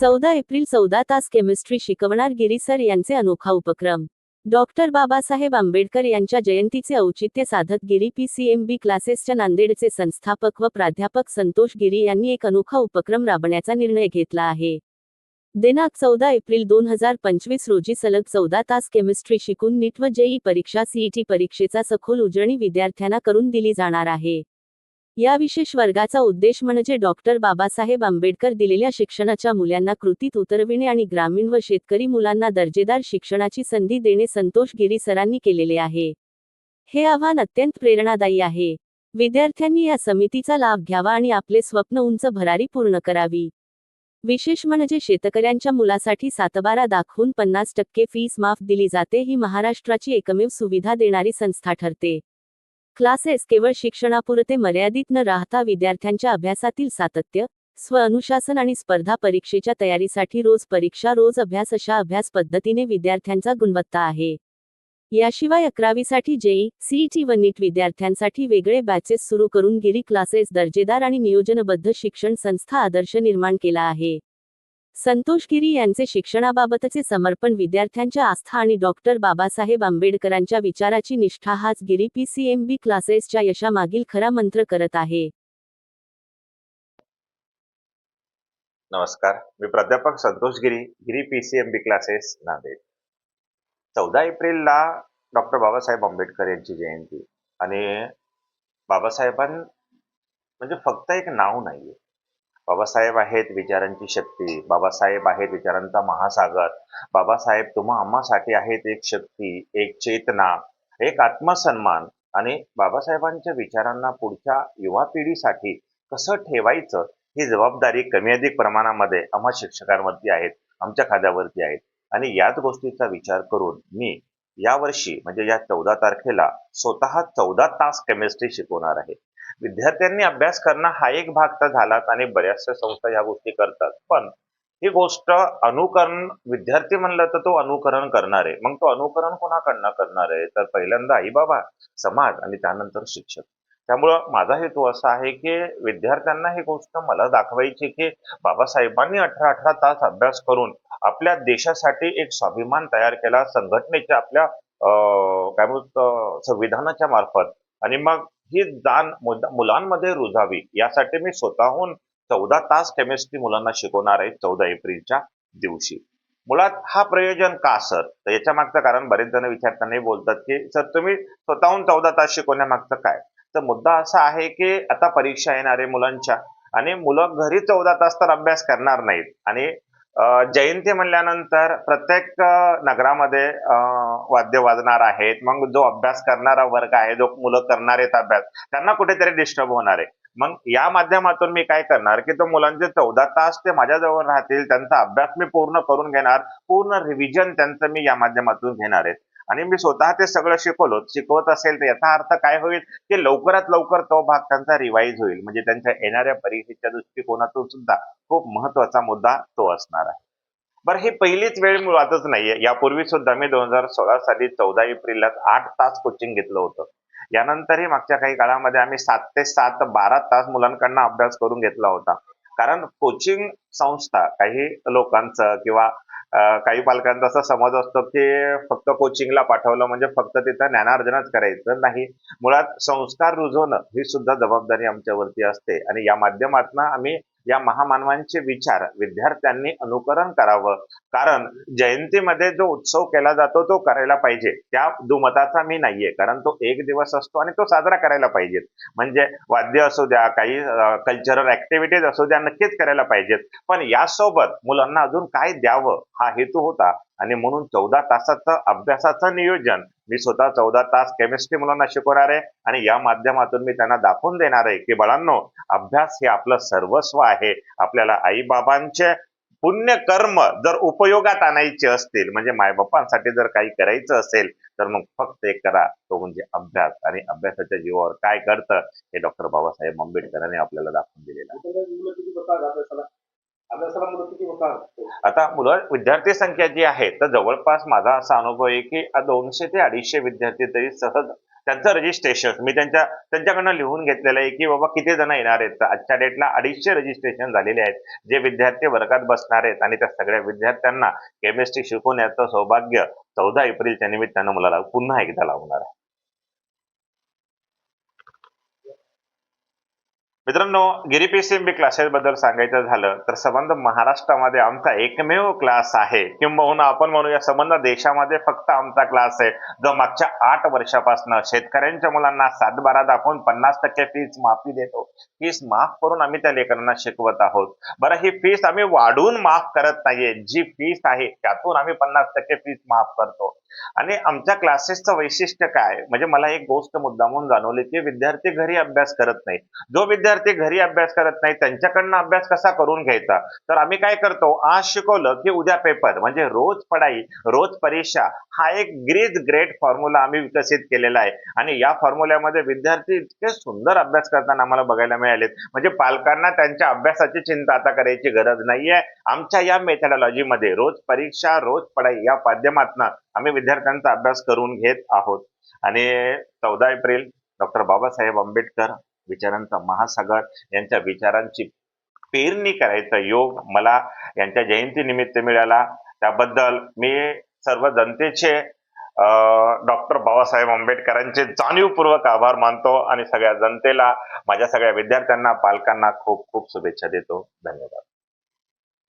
चौदा एप्रिल चौदा तास केमिस्ट्री शिकवणार गिरी सर यांचे अनोखा उपक्रम. डॉक्टर बाबासाहेब आंबेडकर यांच्या जयंतीचे औचित्य साधत गिरी पीसीएमबी क्लासेसच्या नांदेडचे संस्थापक व प्राध्यापक संतोष गिरी यांनी एक अनोखा उपक्रम राबण्याचा निर्णय घेतला आहे. दिनांक चौदा एप्रिल दोन हजार पंचवीस रोजी सलग चौदा तास केमिस्ट्री शिकून नीट व जेई परीक्षा सीईटी परीक्षेचा सखोल उजळणी विद्यार्थ्यांना करून दिली जाणार आहे. या विशेष वर्गाचा उद्देश म्हणजे डॉक्टर बाबासाहेब आंबेडकर दिलेल्या शिक्षणाच्या मुलांना कृतीत उतरविणे आणि ग्रामीण व शेतकरी मुलांना दर्जेदार शिक्षणाची संधी देणे संतोष गिरी सरांनी केलेले आहे. हे आव्हान अत्यंत प्रेरणादायी आहे. विद्यार्थ्यांनी या समितीचा लाभ घ्यावा आणि आपले स्वप्न उंच भरारी पूर्ण करावी. विशेष म्हणजे शेतकऱ्यांच्या मुलासाठी सातबारा दाखवून पन्नास टक्के फीस माफ दिली जाते ही महाराष्ट्राची एकमेव सुविधा देणारी संस्था ठरते. क्लासेस केवळ शिक्षणापुरते मर्यादित न राहता विद्यार्थ्यांच्या अभ्यासातील सातत्य स्व अनुशासन आणि स्पर्धा परीक्षेच्या तयारीसाठी रोज परीक्षा रोज अभ्यास अशा अभ्यास पद्धतीने विद्यार्थ्यांचा गुणवत्ता आहे. याशिवाय अकरावीसाठी जेई सीईटी व नीट विद्यार्थ्यांसाठी वेगळे बॅचेस सुरू करून गिरी क्लासेस दर्जेदार आणि नियोजनबद्ध शिक्षण संस्था आदर्श निर्माण केला आहे. संतोष गिरी यांचे शिक्षणाबाबतचे समर्पण विद्यार्थ्यांच्या आस्था आणि डॉक्टर बाबासाहेब आंबेडकरांच्या विचाराची निष्ठा हाच गिरी पीसीएमबी क्लासेसच्या यशामागील खरा मंत्र करत आहे. नमस्कार. मी प्राध्यापक Santosh Giri Giri P C M B classes Nanded. चौदा एप्रिलला डॉक्टर बाबासाहेब आंबेडकर यांची जयंती आणि बाबासाहेबां म्हणजे फक्त एक नाव नाहीये. बाबासाहेब आहेत विचारांची शक्ती बाबासाहेब आहेत विचारांचा महासागर बाबासाहेब तुम्हा आम्हासाठी आहेत एक शक्ती एक चेतना एक आत्मसन्मान आणि बाबासाहेबांच्या विचारांना पुढच्या युवा पिढीसाठी कसं ठेवायचं ही जबाबदारी कमी अधिक प्रमाणामध्ये आम्हा शिक्षकांवरती आहेत आमच्या खाद्यावरती आहेत. आणि याच गोष्टीचा विचार करून मी यावर्षी म्हणजे या चौदा तारखेला स्वतः चौदा तास केमिस्ट्री शिकवणार आहे. विद्यार्थ्यांनी अभ्यास करणं हा एक भाग तर झालाच आणि बऱ्याचशा संस्था ह्या गोष्टी करतात. पण ही गोष्ट अनुकरण विद्यार्थी म्हणलं तर तो अनुकरण करणार. आहे मग तो अनुकरण कोणाकडनं करणार आहे? तर पहिल्यांदा आई बाबा समाज आणि त्यानंतर शिक्षक. त्यामुळं माझा हेतू असा आहे की विद्यार्थ्यांना ही गोष्ट मला दाखवायची की बाबासाहेबांनी अठरा अठरा तास अभ्यास करून आपल्या देशासाठी एक स्वाभिमान तयार केला संघटनेच्या आपल्या काय म्हणतो संविधानाच्या मार्फत. आणि मग ही जाण मुलांमध्ये रुजावी. यासाठी मी स्वतःहून चौदा तास केमिस्ट्री मुलांना शिकवणार आहे चौदा एप्रिलच्या दिवशी. मुळात हा प्रयोजन का सर तर याच्या मागचं कारण बरेच जण विचारताना बोलतात की सर तुम्ही स्वतःहून चौदा तास शिकवण्यामागचं काय? तर मुद्दा असा आहे की आता परीक्षा येणार आहे मुलांच्या आणि मुलं घरी चौदा तास तर अभ्यास करणार नाहीत आणि जयंती म्हणल्यानंतर प्रत्येक नगरामध्ये वाद्य वाजणार आहेत. मग जो अभ्यास करणारा वर्ग आहे जो मुलं करणार आहेत अभ्यास त्यांना कुठेतरी डिस्टर्ब होणार आहे. मग या माध्यमातून मी काय करणार की तो मुलांचे चौदा तास ते माझ्याजवळ राहतील त्यांचा अभ्यास मी पूर्ण करून घेणार पूर्ण रिव्हिजन त्यांचं मी या माध्यमातून घेणार आहे. आणि मी स्वतः ते सगळं शिकवलो. शिकवत असेल तर याचा अर्थ काय होईल? की लवकरात लवकर तो भाग त्यांचा रिवाईज होईल. म्हणजे त्यांच्या येणाऱ्या परीक्षेच्या दृष्टिकोनातून सुद्धा खूप महत्त्वाचा मुद्दा तो असणार आहे. बरं ही पहिलीच वेळ मुळातच नाहीये. यापूर्वी सुद्धा मी दोन हजार सोळा साली चौदा एप्रिलला आठ तास कोचिंग घेतलं होतं. यानंतरही मागच्या काही काळामध्ये आम्ही सात ते सात बारा तास मुलांकडनं अभ्यास करून घेतला होता. कारण कोचिंग संस्था काही लोकांचं किंवा काही पालकांचा असा समज असतो की फक्त कोचिंगला पाठवलं म्हणजे फक्त तिथं ज्ञानार्जनच करायचं नाही. मुळात संस्कार रुजवणं ही सुद्धा जबाबदारी आमच्यावरती असते. आणि या माध्यमातून आम्ही या महामानवांचे विचार विद्यार्थ्यांनी अनुकरण करावं. कारण जयंतीमध्ये जो उत्सव केला जातो तो करायला पाहिजे. त्या दुमताचा मी नाहीये. कारण तो एक दिवस असतो आणि तो साजरा करायला पाहिजे. म्हणजे वाद्य असू द्या काही कल्चरल ऍक्टिव्हिटीज असू द्या नक्कीच करायला पाहिजेत. पण यासोबत मुलांना अजून काय द्यावं? हा हेतू होता. आणि म्हणून चौदा तासाचं अभ्यासाचं नियोजन मी स्वतः चौदा तास केमिस्ट्री मुलांना शिकवणार आहे आणि या माध्यमातून मी त्यांना दाखवून देणार आहे की बाळांनो अभ्यास हे आपलं सर्वस्व आहे. आपल्याला आईबाबांचे पुण्य कर्म जर उपयोगात आणायचे असतील म्हणजे मायबापांसाठी जर काही करायचं असेल तर मग फक्त एक करा तो म्हणजे अभ्यास. आणि अभ्यासाच्या जीवावर काय करतं हे डॉक्टर बाबासाहेब आंबेडकरांनी आपल्याला दाखवून दिलेलं आहे. आता मुलं विद्यार्थी संख्या जी आहे तर जवळपास माझा असा अनुभव आहे की दोनशे ते अडीचशे विद्यार्थी तरी सहज त्यांचं रजिस्ट्रेशन मी त्यांच्या त्यांच्याकडनं लिहून घेतलेलं आहे की बाबा किती जण येणार आहेत. तर आजच्या डेटला अडीचशे रजिस्ट्रेशन झालेले आहेत. जे विद्यार्थी वर्गात बसणार आहेत आणि त्या सगळ्या विद्यार्थ्यांना केमिस्ट्री शिकवण्याचं सौभाग्य चौदा एप्रिलच्या निमित्तानं मला पुन्हा एकदा लावणार आहे. मित्रांनो गिरी पीसीएमबी क्लासेस बद्दल सांगायचं झालं तर संबंध महाराष्ट्रामध्ये आमचा एकमेव क्लास आहे. किंबहुना आपण म्हणूया संबंध देशामध्ये फक्त आमचा क्लास आहे. जो मागच्या आठ वर्षापासून शेतकऱ्यांच्या मुलांना सात बारा दाखवून पन्नास टक्के फीस माफी देतो. फीस माफ करून आम्ही त्या लेकरांना शिकवत आहोत. बरं ही फीस आम्ही वाढवून माफ करत नाहीये. जी फीस आहे त्यातून आम्ही पन्नास टक्के फीस माफ करतो. आणि आमच्या क्लासेसचं वैशिष्ट्य काय? म्हणजे मला एक गोष्ट मुद्दामून जाणवली की विद्यार्थी घरी अभ्यास करत नाही. जो विद्यार्थी घरी अभ्यास करत नाही त्यांच्याकडनं अभ्यास कसा करून घ्यायचा? तर आम्ही काय करतो आज शिकवलं की उद्या पेपर म्हणजे रोज पढाई रोज परीक्षा हा एक ग्रीज ग्रेट फॉर्म्युला आम्ही विकसित केलेला आहे. आणि या फॉर्म्युल्यामध्ये विद्यार्थी इतके सुंदर अभ्यास करताना आम्हाला बघायला मिळालेत. म्हणजे पालकांना त्यांच्या अभ्यासाची चिंता आता करायची गरज नाहीये. आमच्या या मेथडॉलॉजीमध्ये रोज परीक्षा रोज पढाई या माध्यमातून आम्ही विद्यार्थ्यांचा अभ्यास करून घेत आहोत. आणि चौदा एप्रिल डॉक्टर बाबासाहेब आंबेडकर विचारांचा महासागर यांच्या विचारांची पेरणी करायचा योग मला यांच्या जयंती निमित्त मिळाला. त्याबद्दल मी सर्व जनतेचे डॉक्टर बाबासाहेब आंबेडकरांचे जाणीवपूर्वक आभार मानतो आणि सगळ्या जनतेला माझ्या सगळ्या विद्यार्थ्यांना पालकांना खूप खूप शुभेच्छा देतो. धन्यवाद.